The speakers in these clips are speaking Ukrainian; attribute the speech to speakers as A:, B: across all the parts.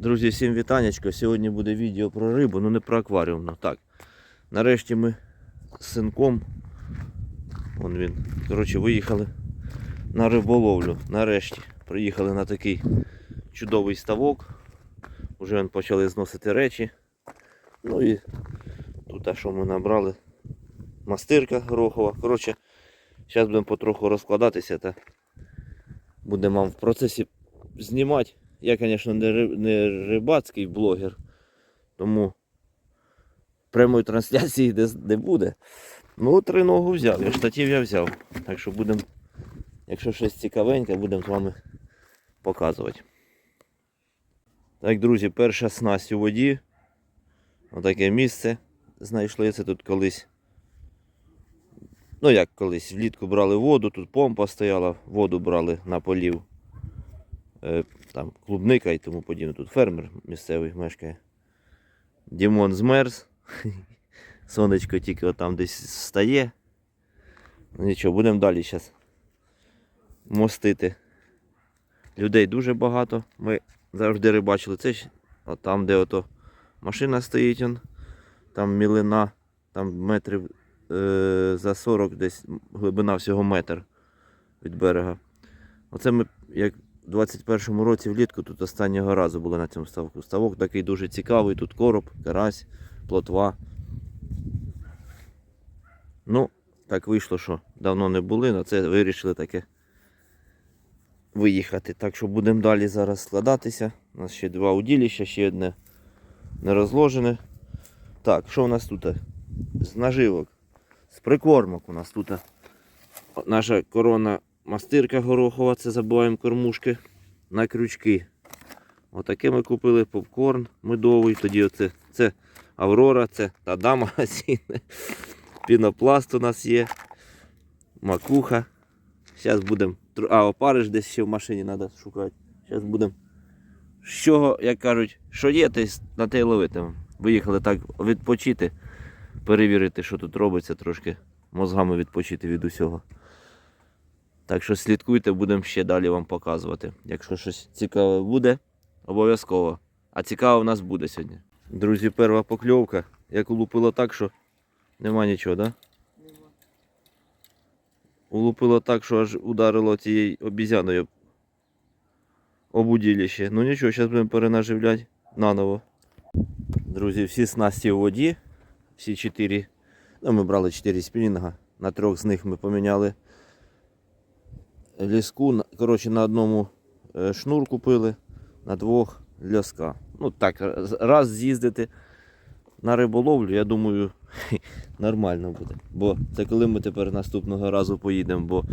A: Друзі, всім вітанечко. Сьогодні буде відео про рибу, ну не про акваріум. ну Так. Нарешті ми з синком. Вон він. Коротше, виїхали на риболовлю. Нарешті. Приїхали на такий чудовий ставок. Уже почали зносити речі. Ну і тут те, що ми набрали. Мастирка горохова. Коротше, зараз будемо потроху розкладатися та будемо вам в процесі знімати. Я, звісно, не, ри- не рибацький блогер, тому прямої трансляції не, буде. Ну, три ногу взяв, і штатів я взяв. Так що будемо, якщо щось цікавеньке, будемо з вами показувати. Так, друзі, перша снасть у воді. Отаке місце знайшли це тут колись. Ну як колись, влітку брали воду, тут помпа стояла, воду брали на полів. Там клубника і тому подібне. Тут фермер місцевий мешкає. Дімон змерз. Сонечко тільки отам десь встає. Ну нічого, будемо далі зараз мостити. Людей дуже багато. Ми завжди рибачили. Це ж от там, де ото машина стоїть, он, там мілина, там метрів е, за 40 десь глибина всього метр від берега. Оце ми як у 21-му році влітку тут останнього разу були на цьому ставку. Ставок такий дуже цікавий, тут короб, карась, плотва. Ну, так вийшло, що давно не були, але це вирішили таке виїхати. Так що будемо далі зараз складатися. У нас ще два уділища, ще одне не розложене. Так, що у нас тут? З наживок, з прикормок у нас тут наша корона мастирка горохова, це забуваємо кормушки на крючки. Отаке ми купили попкорн медовий. Тоді оце, це Аврора, це Тада магазин. Пінопласт у нас є. Макуха. Зараз будемо. А, опариш десь ще в машині треба шукати. Зараз будемо. З чого, як кажуть, що є, то на те й ловитимемо. Виїхали так відпочити, перевірити, що тут робиться, трошки мозгами відпочити від усього. Так що слідкуйте, будемо ще далі вам показувати. Якщо щось цікаве буде, обов'язково. А цікаво в нас буде сьогодні. Друзі, перша покльовка. Як улупило так, що нема нічого, так? Да? Улупило так, що аж ударило цією обізяною обудилище. Ну нічого, зараз будемо перенаживляти наново. Друзі, всі снасті у воді, всі чотири. Ну, ми брали чотири спінінга. На трьох з них ми поміняли ліску. Коротше, на одному е, шнур купили, на двох ляска. Ну так, раз- з'їздити на риболовлю, я думаю, нормально буде. Бо це коли ми тепер наступного разу поїдемо, бо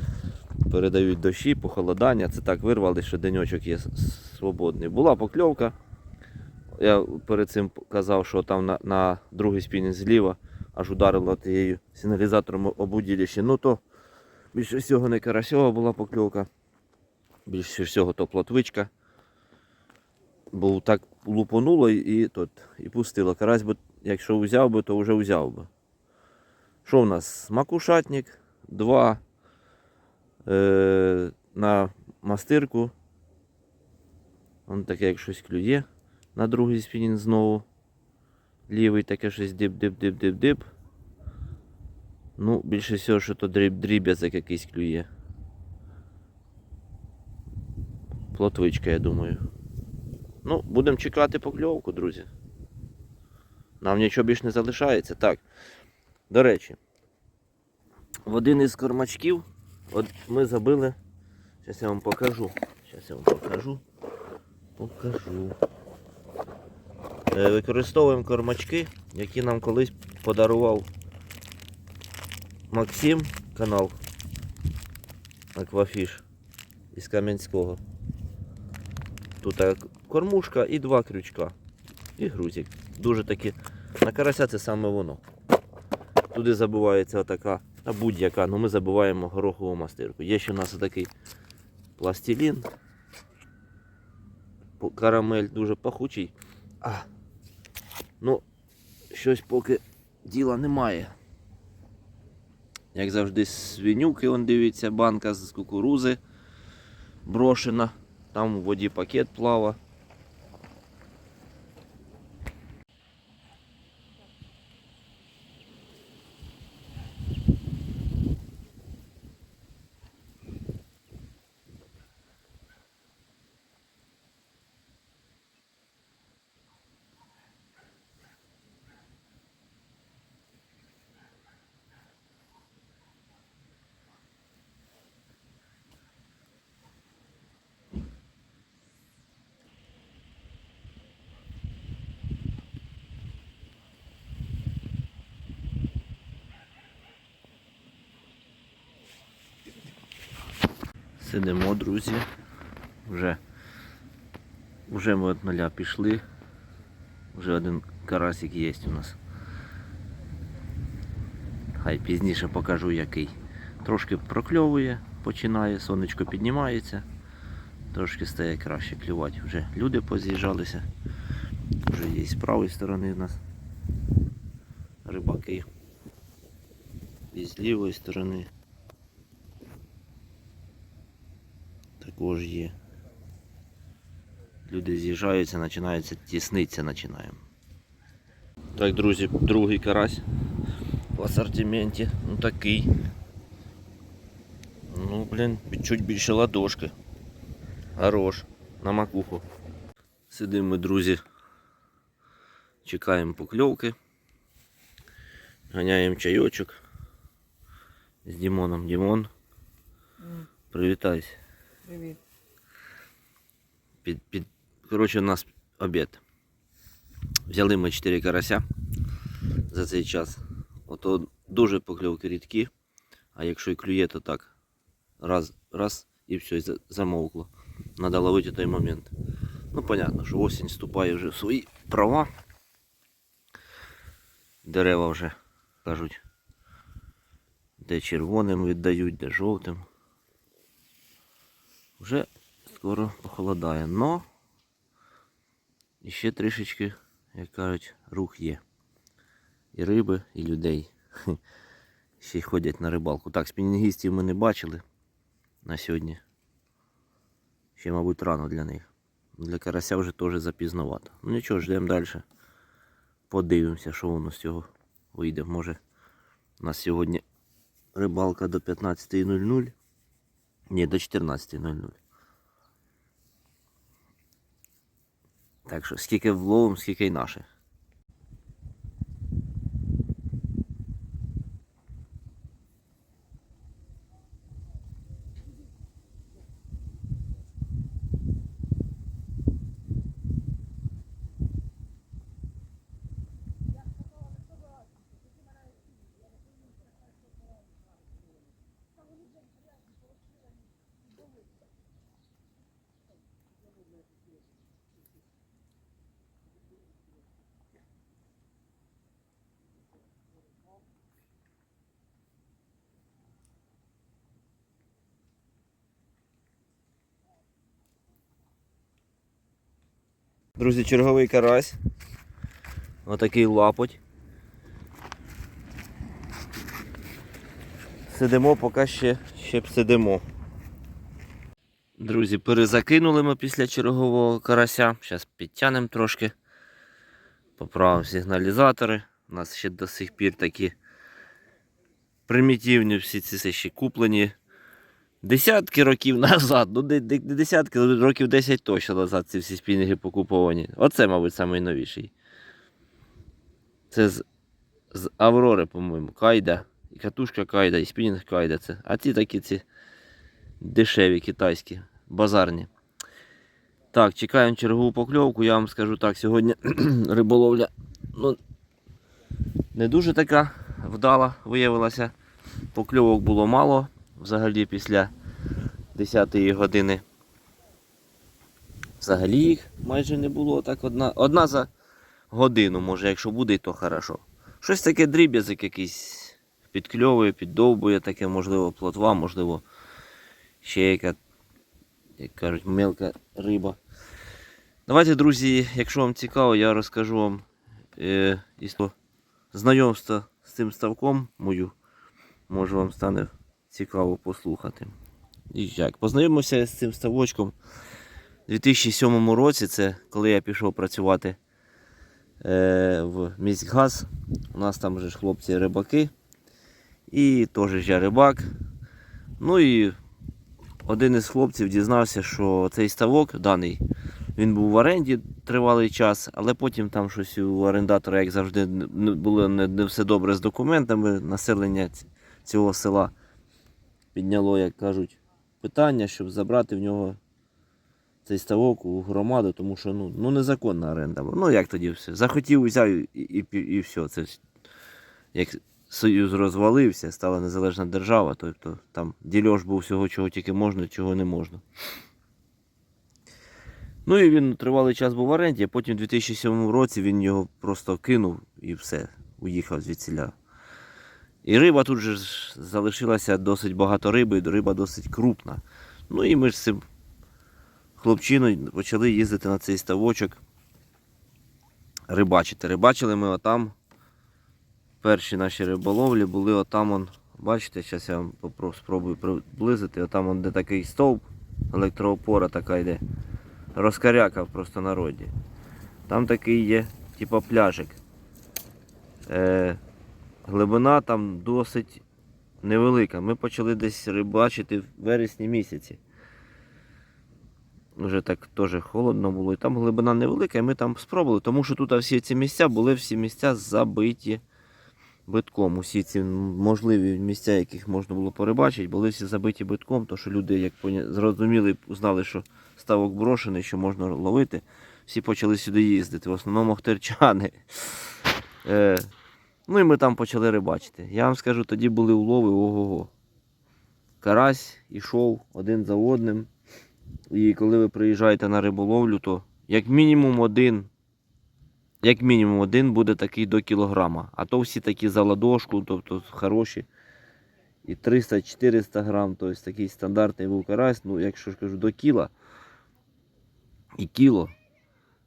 A: передають дощі, похолодання. Це так вирвали, що денечок є свободний. Була покльовка. Я перед цим казав, що там на, на другий спінінг зліва аж ударило тією сигналізатором об удилище. Ну то більше всього не карасьова була покльовка. Більше всього то плотвичка. Бо так лупонуло і, тут, і пустило. Карась би, якщо взяв би, то вже взяв би. Що в нас? Макушатник, два е, на мастирку. Вон таке, як щось клює. На другий спінінг знову. Лівий таке щось дип-дип-дип-дип-дип. Ну, більше всього, що то дріб, дріб'язок якийсь клює. Плотвичка, я думаю. Ну, будемо чекати покльовку, друзі. Нам нічого більш не залишається. Так. До речі, в один із кормачків от ми забили. Зараз я вам покажу. Зараз я вам покажу. Покажу. Е, Використовуємо кормачки, які нам колись подарував Максим, канал Аквафіш із Кам'янського. Тут е, кормушка і два крючка. І грузик. Дуже таки. На карася це саме воно. Туди забивається отака, та будь-яка, ну ми забиваємо горохову мастирку. Є ще у нас такий пластилін. Карамель дуже пахучий. А. Ну, щось поки діла немає. Як завжди, свинюки, он дивіться, банка з кукурузи брошена. Там у воді пакет плава. Сидимо, друзі. Вже, вже ми від нуля пішли. Вже один карасик є у нас. Хай пізніше покажу який. Трошки прокльовує, починає, сонечко піднімається. Трошки стає краще клювати. Вже люди поз'їжджалися. Вже є з правої сторони в нас рибаки. І з лівої сторони. Також. Люди з'їжджаються, починається тіснитися починаємо. Так, друзі, другий карась в асортименті. Ну такий. Ну, блін, чуть більше ладошки. Хорош. На макуху. Сидимо ми, друзі. Чекаємо покльовки. Ганяємо чайочок. З Дімоном. Дімон, привітайся.
B: Привіт.
A: Під, під... Коротше, у нас обід. Взяли ми 4 карася за цей час. Ото дуже покльовки рідкі, а якщо і клює, то так. Раз, раз і все, замовкло. Надо ловити той момент. Ну, понятно, що осінь вступає вже в свої права. Дерева вже кажуть, де червоним віддають, де жовтим. Вже скоро похолодає, но ще трішечки, як кажуть, рух є. І риби, і людей. Ще й ходять на рибалку. Так, спінінгістів ми не бачили на сьогодні. Ще, мабуть, рано для них. Для карася вже теж запізновато. Ну нічого, ждемо далі. Подивимося, що воно з цього вийде. Може, у нас сьогодні рибалка до 15.00. Ні, до 14.00. Так що скільки вловим, скільки й наших. Друзі, черговий карась. Отакий лапоть. Сидимо, поки ще, ще б сидимо. Друзі, перезакинули ми після чергового карася. Зараз підтягнемо трошки. Поправимо сигналізатори. У нас ще до сих пір такі примітивні всі ці ще куплені. Десятки років назад, ну не, десятки, років 10 точно назад ці всі спінінги покуповані. Оце, мабуть, найновіший. Це з, з Аврори, по-моєму, Кайда. І катушка Кайда, і спінінг Кайда. Це. А ті такі ці дешеві китайські, базарні. Так, чекаємо чергову покльовку. Я вам скажу так, сьогодні риболовля ну, не дуже така вдала виявилася. Покльовок було мало взагалі після 10 години. Взагалі їх майже не було. Так одна, одна за годину, може, якщо буде, то хорошо. Щось таке дріб'язик якийсь підкльовує, піддовбує, таке, можливо, плотва, можливо, ще яка, як кажуть, мелка риба. Давайте, друзі, якщо вам цікаво, я розкажу вам е, істо знайомство з цим ставком мою. Може вам стане цікаво послухати. І як? Познайомився з цим ставочком у 2007 році, це коли я пішов працювати е, в міськгаз. У нас там вже ж хлопці рибаки. І теж я рибак. Ну і один із хлопців дізнався, що цей ставок даний, він був в оренді тривалий час, але потім там щось у орендатора, як завжди, було не, не все добре з документами. Населення цього села підняло, як кажуть, питання, щоб забрати в нього цей ставок у громаду, тому що ну, ну незаконна оренда. Ну як тоді все? Захотів, взяв і, і, і, все. Це як Союз розвалився, стала незалежна держава, тобто там дільош був всього, чого тільки можна, чого не можна. Ну і він тривалий час був в оренді, а потім у 2007 році він його просто кинув і все, уїхав звідсіля. І риба тут же залишилася досить багато риби, риба досить крупна. Ну і ми ж з цим хлопчиною почали їздити на цей ставочок рибачити. Рибачили ми отам. Перші наші риболовлі були отам, он, бачите, зараз я вам спробую приблизити. Отам, он, де такий стовп, електроопора така йде. Розкаряка в простонароді. Там такий є, типа пляжик. Е, глибина там досить невелика. Ми почали десь рибачити в вересні місяці. Вже так теж холодно було. І там глибина невелика, і ми там спробували, тому що тут всі ці місця були всі місця забиті битком. Усі ці можливі місця, яких можна було порибачити, були всі забиті битком, то що люди, як зрозуміли, знали, що ставок брошений, що можна ловити, всі почали сюди їздити. В основному охтерчани. Ну і ми там почали рибачити. Я вам скажу, тоді були улови ого-го. Карась ішов один за одним. І коли ви приїжджаєте на риболовлю, то як мінімум один, як мінімум один буде такий до кілограма. А то всі такі за ладошку, тобто хороші. І 300-400 грам, тобто такий стандартний був карась, ну якщо ж кажу до кіла і кіло,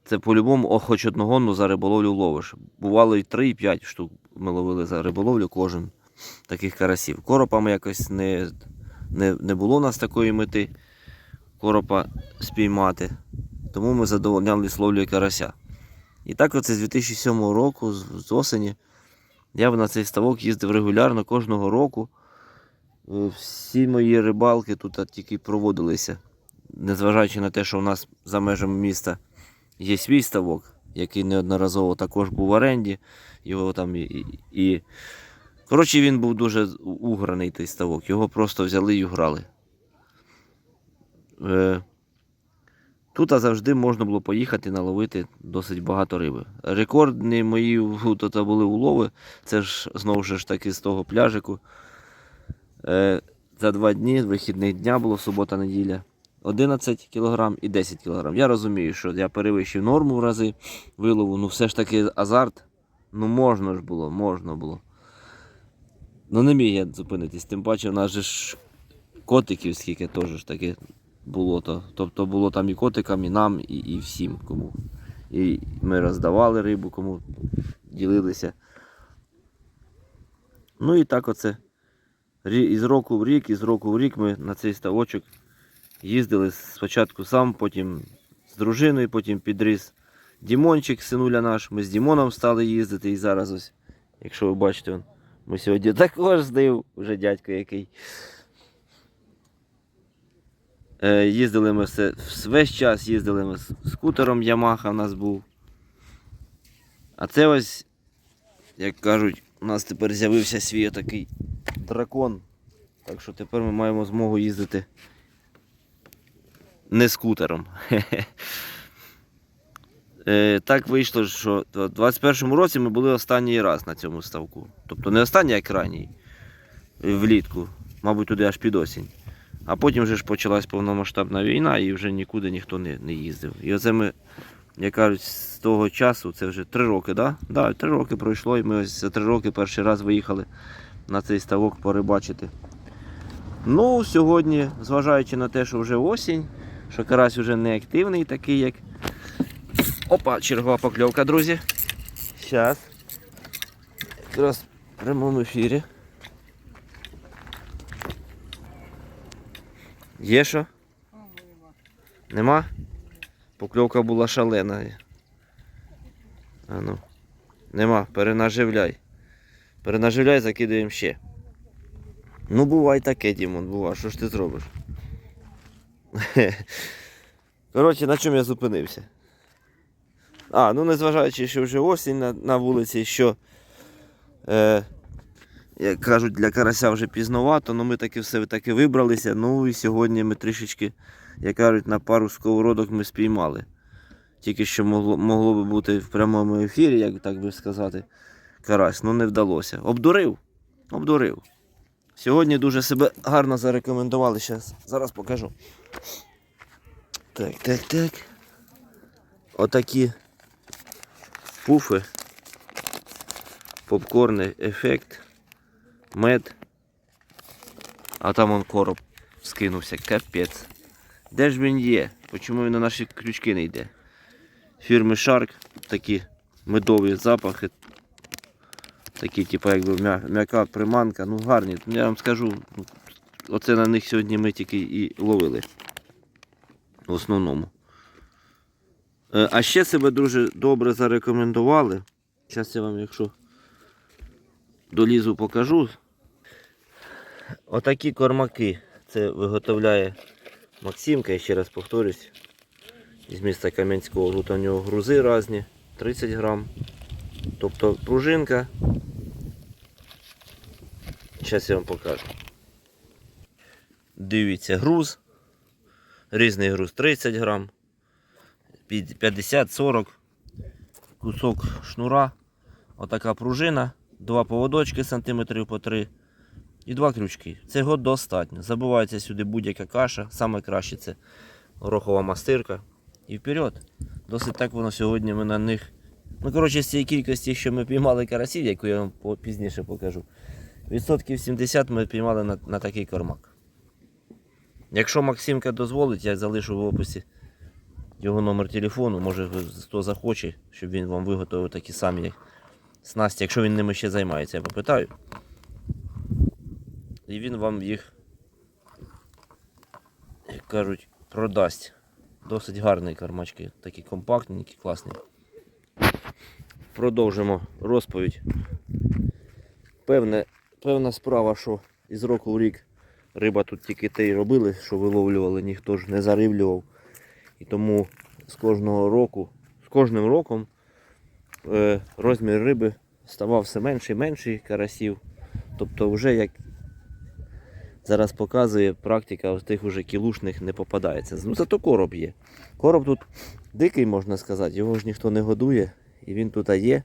A: це по-любому хоч одного ну, за риболовлю ловиш. Бувало і 3-5 штук ми ловили за риболовлю кожен таких карасів. Коропами якось не, не, не було у нас такої мети коропа спіймати. Тому ми задовольняли ловлею карася. І так оце з 2007 року, з, з осені, я на цей ставок їздив регулярно кожного року. Е, Всі мої рибалки тут тільки проводилися. Незважаючи на те, що у нас за межами міста є свій ставок, який неодноразово також був в оренді. Його там і, і. Коротше, він був дуже уграний той ставок. Його просто взяли і грали. Е, Тут завжди можна було поїхати наловити досить багато риби. Рекордні мої тут були улови. Це ж знову ж таки з того пляжику. Е, За два дні, вихідних дня було субота-неділя. 11 кг і 10 кг. Я розумію, що я перевищив норму в рази вилову. Ну все ж таки азарт. Ну можна ж було, можна було. Ну не міг я зупинитись. Тим паче, в нас же ж котиків скільки теж ж таки було то. Тобто було там і котикам, і нам, і, і всім кому. І ми роздавали рибу, кому ділилися. Ну і так оце. Із року в рік, із року в рік ми на цей ставочок їздили спочатку сам, потім з дружиною, потім підріс Дімончик, синуля наш. Ми з Дімоном стали їздити і зараз ось, якщо ви бачите, ми сьогодні також з ним, вже дядько який. Е, їздили ми все, весь час їздили ми з скутером Ямаха в нас був. А це ось, як кажуть, у нас тепер з'явився свій такий дракон. Так що тепер ми маємо змогу їздити не скутером. Е, Так вийшло, що в 21-му році ми були останній раз на цьому ставку. Тобто не останній, як крайній влітку, мабуть, туди аж під осінь. А потім вже ж почалась повномасштабна війна і вже нікуди ніхто не, не їздив. І оце ми, як кажуть, з того часу, це вже три роки? Да? Да, три роки пройшло, і ми ось за три роки перший раз виїхали на цей ставок порибачити. Ну, сьогодні, зважаючи на те, що вже осінь, що карась вже не активний, такий як. Опа, чергова покльовка, друзі. Зараз. Якраз в прямому ефірі. Є що? Нема? Покльовка була шалена. А ну. Нема, перенаживляй. Перенаживляй, закидаємо ще. Ну, бувай таке, Дімон, бувай, що ж ти зробиш? Коротше, на чому я зупинився? А, ну незважаючи, що вже осінь на, на вулиці, що, е, як кажуть, для карася вже пізновато, ну ми таки все таки вибралися. Ну і сьогодні ми трішечки, як кажуть, на пару сковородок ми спіймали. Тільки що могло, могло би бути в прямому ефірі, як так би сказати, карась, ну не вдалося. Обдурив. Обдурив. Сьогодні дуже себе гарно зарекомендували. Щас, зараз покажу. Так, так, так. Отакі пуфи. Попкорний ефект. Мед. А там он короб скинувся. Капець. Де ж він є? Чому він на наші крючки не йде? Фірми Shark. Такі медові запахи. Такі, типу, якби м'яка приманка. Ну гарні. Я вам скажу, ну, оце на них сьогодні ми тільки і ловили. В основному. Е, А ще себе дуже добре зарекомендували. Зараз я вам, якщо долізу, покажу. Отакі кормаки. Це виготовляє Максимка, я ще раз повторюсь. Із міста Кам'янського. Тут у нього грузи різні, 30 грам. Тобто пружинка. Зараз я вам покажу. Дивіться, груз. Різний груз 30 грам, 50-40, кусок шнура, отака пружина, два поводочки сантиметрів по 3 і два крючки. Цього достатньо. Забувається сюди будь-яка каша, саме краще це горохова мастирка. І вперед. Досить так воно сьогодні ми на них. Ну, коротше, з цієї кількості, що ми піймали карасів, яку я вам пізніше покажу, відсотків 70 ми піймали на, на такий кормак. Якщо Максимка дозволить, я залишу в описі його номер телефону. Може хто захоче, щоб він вам виготовив такі самі снасті, якщо він ними ще займається, я попитаю. І він вам їх, як кажуть, продасть. Досить гарні кармачки, такі компактненькі, класні. Продовжимо розповідь. Певне, певна справа, що із року в рік риба тут тільки те й робили, що виловлювали, ніхто ж не зариблював. І тому з кожного року, з кожним роком е, розмір риби ставав все менший і менший карасів. Тобто вже як зараз показує практика, ось тих уже кілушних не попадається. Ну зато короб є. Короб тут дикий, можна сказати, його ж ніхто не годує, і він тут є.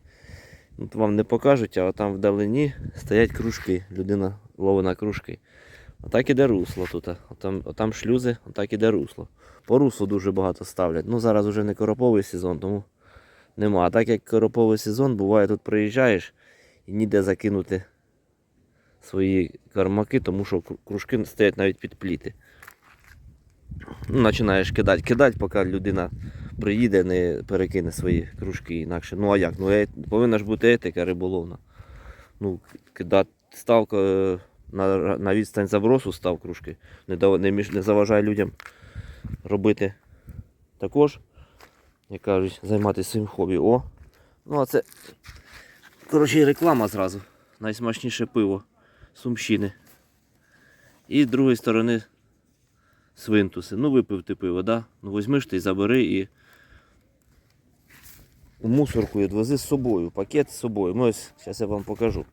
A: То вам не покажуть, а там вдалині стоять кружки. Людина ловить кружки. Отак іде русло тут. Отам, отам шлюзи, отак іде русло. По руслу дуже багато ставлять. Ну зараз вже не короповий сезон, тому нема. А так як короповий сезон, буває тут приїжджаєш і ніде закинути свої кармаки, тому що кружки стоять навіть під пліти. Ну, починаєш кидати, кидати, поки людина приїде, не перекине свої кружки інакше. Ну а як? Ну, е- повинна ж бути етика риболовна. Ну, кидати ставка е, на, на відстань забросу став кружки. Не, дав- не, між, не заважає людям робити також, як кажуть, займатися своїм хобі. О! Ну а це, коротше, реклама зразу. Найсмачніше пиво Сумщини. І з другої сторони свинтуси. Ну, випив ти пиво, да? Ну візьмеш ти, забери і у мусорку відвези з собою. Пакет з собою. Ну, ось, зараз я вам покажу.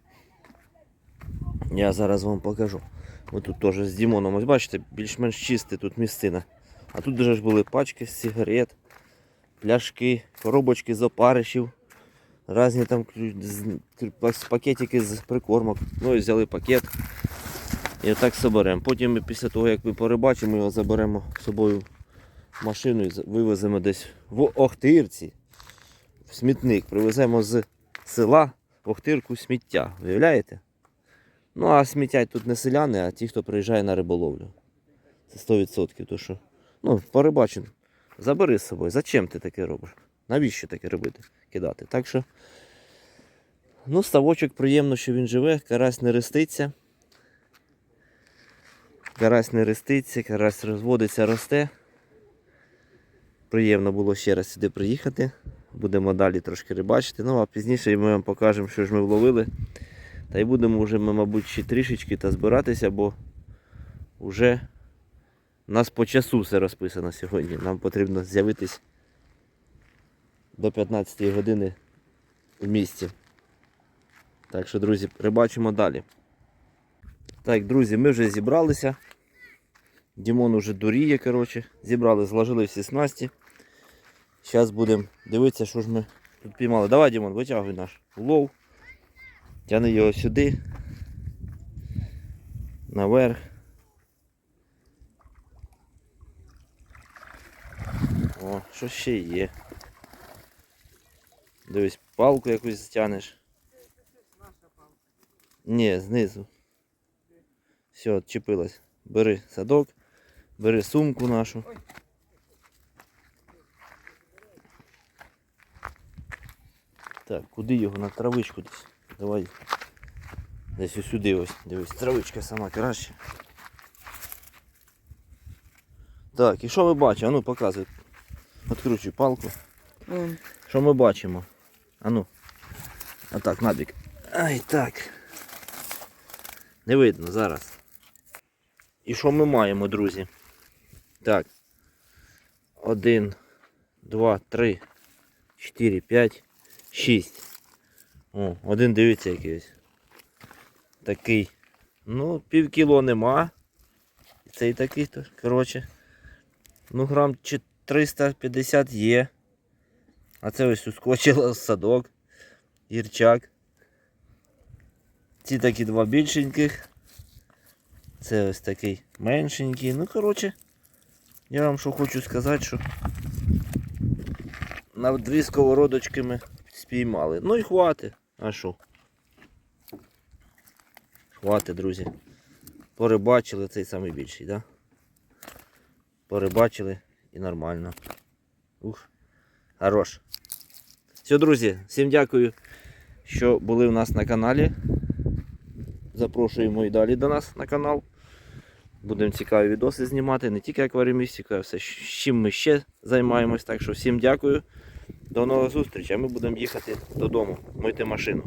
A: Я зараз вам покажу. Ми тут теж з Дімоном, ось бачите, більш-менш чисте тут місцина. А тут вже ж були пачки з сигарет, пляшки, коробочки з опаришів, різні там пакетики з прикормок. Ну і взяли пакет. І отак соберемо. Потім ми після того, як ми порибачимо, його заберемо з собою машину і вивеземо десь в Охтирці. В смітник. Привеземо з села в Охтирку сміття. Уявляєте? Ну, а сміття тут не селяни, а ті, хто приїжджає на риболовлю. Це 100%. То що, ну, порибачимо. Забери з собою. Зачем ти таке робиш? Навіщо таке робити? Кидати? Так що. Ну, ставочок приємно, що він живе, карась не реститься. Карась не реститься, карась розводиться, росте. Приємно було ще раз сюди приїхати. Будемо далі трошки рибачити. Ну а пізніше ми вам покажемо, що ж ми вловили. Та й будемо вже, ми, мабуть, ще трішечки та збиратися, бо вже у нас по часу все розписано сьогодні. Нам потрібно з'явитись до 15 години в місті. Так що, друзі, рибачимо далі. Так, друзі, ми вже зібралися. Дімон уже дуріє, коротше. Зібрали, зложили всі снасті. Зараз будемо дивитися, що ж ми тут піймали. Давай, Дімон, витягуй наш улов. Тяни його сюди. наверх. О, що ще є. Дивись, палку якусь затягнеш. Ні, знизу. Все, відчепилась. Бери садок, бери сумку нашу. Так, куди його? На травичку десь. Давай. Десь ось сюди ось. Дивись, травичка сама краще. Так, і що ви бачите? Ану, показуй. Откручуй палку. Що ми бачимо? Ану. Отак, набік. Ай так. Не видно зараз. І що ми маємо, друзі? Так. Один, два, три, чотири, п'ять, шість. О, один дивіться якийсь. Такий. Ну, пів кіло нема. Цей такий, коротше. Ну, грам 350 є. А це ось ускочило садок, гірчак. Ці такі два більшеньких. Це ось такий меншенький. Ну, коротше, я вам що хочу сказати, що на дві сковородочки ми спіймали. Ну і хватить. А що? Хватить, друзі. Порибачили цей самий більший? Да? Порибачили і нормально. Ух. Хорош. Все, друзі, всім дякую, що були у нас на каналі. Запрошуємо і далі до нас на канал. Будемо цікаві відоси знімати, не тільки акваріумістика, а все, чим ми ще займаємось. Так що всім дякую. До нових зустрічей. Ми будемо їхати додому, мити машину.